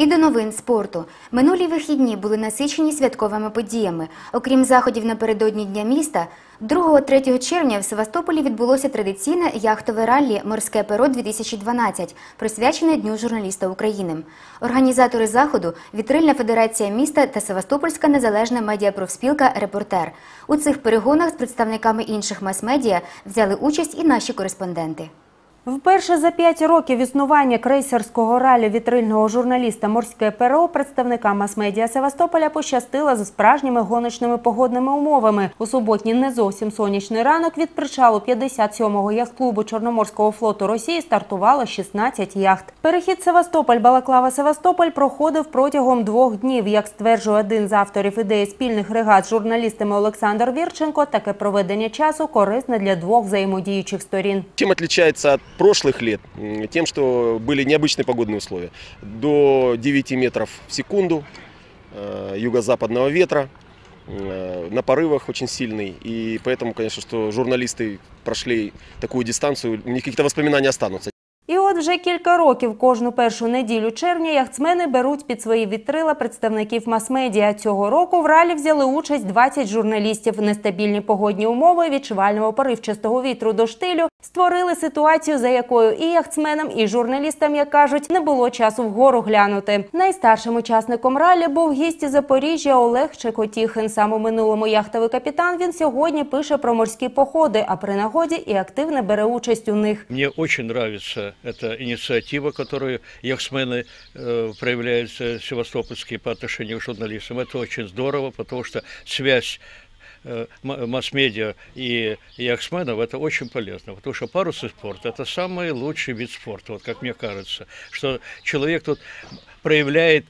І до новин спорту. Минулі вихідні були насичені святковими подіями. Окрім заходів напередодні Дня міста, 2-3 червня в Севастополі відбулося традиційне яхтове раллі Морське перо 2012 присвячене Дню журналіста України. Організатори заходу Вітрильна федерація міста та Севастопольська незалежна медіапрофспілка Репортер. У цих перегонах з представниками інших мас-медіа взяли участь і наші кореспонденти. Вперше за п'ять років існування крейсерського ралі вітрильного журналіста «Морське перо» представникам мас-медіа Севастополя пощастило з справжніми гоночними погодними умовами. У суботній не зовсім сонячний ранок від причалу 57-го яхт-клубу Чорноморського флоту Росії стартувало 16 яхт. Перехід Севастополь-Балаклава-Севастополь проходив протягом двох днів. Як стверджує один з авторів ідеї спільних регат з журналістами Олександр Вірченко, таке проведення часу корисне для двох взаємодіючих сторін. Чем отличается от прошлых лет? Тем, что были необычные погодные условия. До 9 метров в секунду, э, юго-западного ветра, э, на порывах очень сильный. И поэтому, конечно, что журналисты прошли такую дистанцию, у них какие-то воспоминания останутся. І от вже кілька років кожну першу неділю червня яхтсмени беруть під свої вітрила представників мас-медіа. Цього року в ралі взяли участь 20 журналістів. Нестабільні погодні умови відчувального поривчастого вітру до штилю створили ситуацію, за якою і яхтсменам, і журналістам, як кажуть, не було часу вгору глянути. Найстаршим учасником ралі був гість із Запоріжжя Олег Чекотіхин. Сам у минулому яхтовий капітан він сьогодні пише про морські походи, а при нагоді і активно бере участь у них. Мне очень нравится эта инициатива, которую яхтсмены э, проявляют севастопольские по отношению к журналистам. Это очень здорово, потому что связь э, масс-медиа и яхтсменов это очень полезно, потому что парусный спорт это самый лучший вид спорта, вот как мне кажется, что человек тут проявляет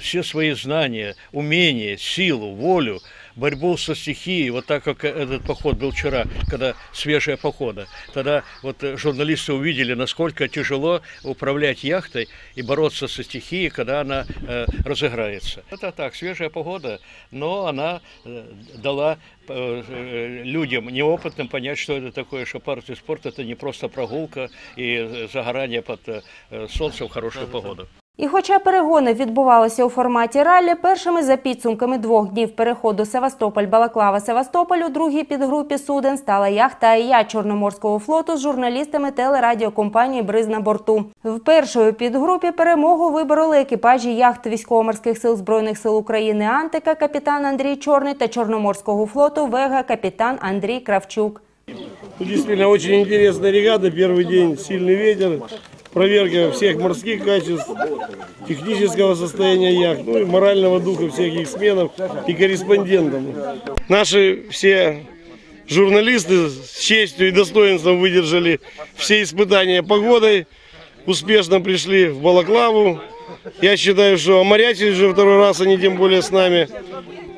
все свои знания, умения, силу, волю, борьбу со стихией, вот так как этот поход был вчера, когда свежая похода. Тогда вот журналисты увидели, насколько тяжело управлять яхтой и бороться со стихией, когда она э, разыграется. Это так, свежая погода, но она э, дала э, людям неопытным понять, что это такое, что парусный спорт это не просто прогулка и э, загорание под э, солнцем в хорошую погоду. І хоча перегони відбувалися у форматі раллі, першими за підсумками двох днів переходу Севастополь-Балаклава-Севастополь у другій підгрупі суден стала яхта «Аія» Чорноморського флоту з журналістами телерадіокомпанії «Бриз» на борту. В першої підгрупі перемогу вибороли екіпажі яхт військово-морських сил Збройних сил України «Антика» капітан Андрій Чорний та Чорноморського флоту «Вега» капітан Андрій Кравчук. Действительно, очень интересная регата. Первый день сильный ветер, проверка всех морских качеств, технического состояния яхт, ну и морального духа всех их сменов и корреспондентов. Наши все журналисты с честью и достоинством выдержали все испытания погодой, успешно пришли в Балаклаву. Я считаю, что оморячились уже второй раз, они тем более с нами.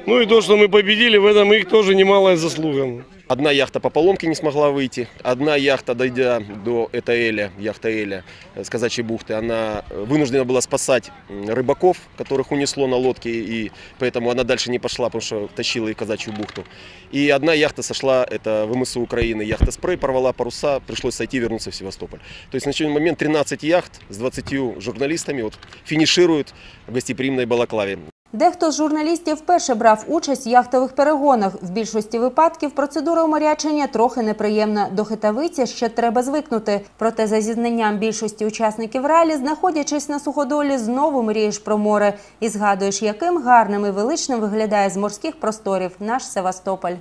Ну и то, что мы победили, в этом их тоже немалая заслуга. Одна яхта по поломке не смогла выйти. Одна яхта, дойдя до Этаэля, яхта Эля, с казачьей бухты, она э, вынуждена была спасать рыбаков, которых унесло на лодке, и поэтому она дальше не пошла, потому что тащила и казачью бухту. И одна яхта сошла, это ВМСУ Украины, яхта «Спрей», порвала паруса, пришлось сойти и вернуться в Севастополь. То есть на сегодняшний момент 13 яхт с 20 журналистами вот, финишируют в гостеприимной Балаклаве. Дехто з журналістів вперше брав участь в яхтових перегонах. В більшості випадків процедура уморячення трохи неприємна. До хитавиці ще треба звикнути. Проте, за зізнанням більшості учасників ралі, знаходячись на суходолі, знову мрієш про море і згадуєш, яким гарним і величним виглядає з морських просторів наш Севастополь.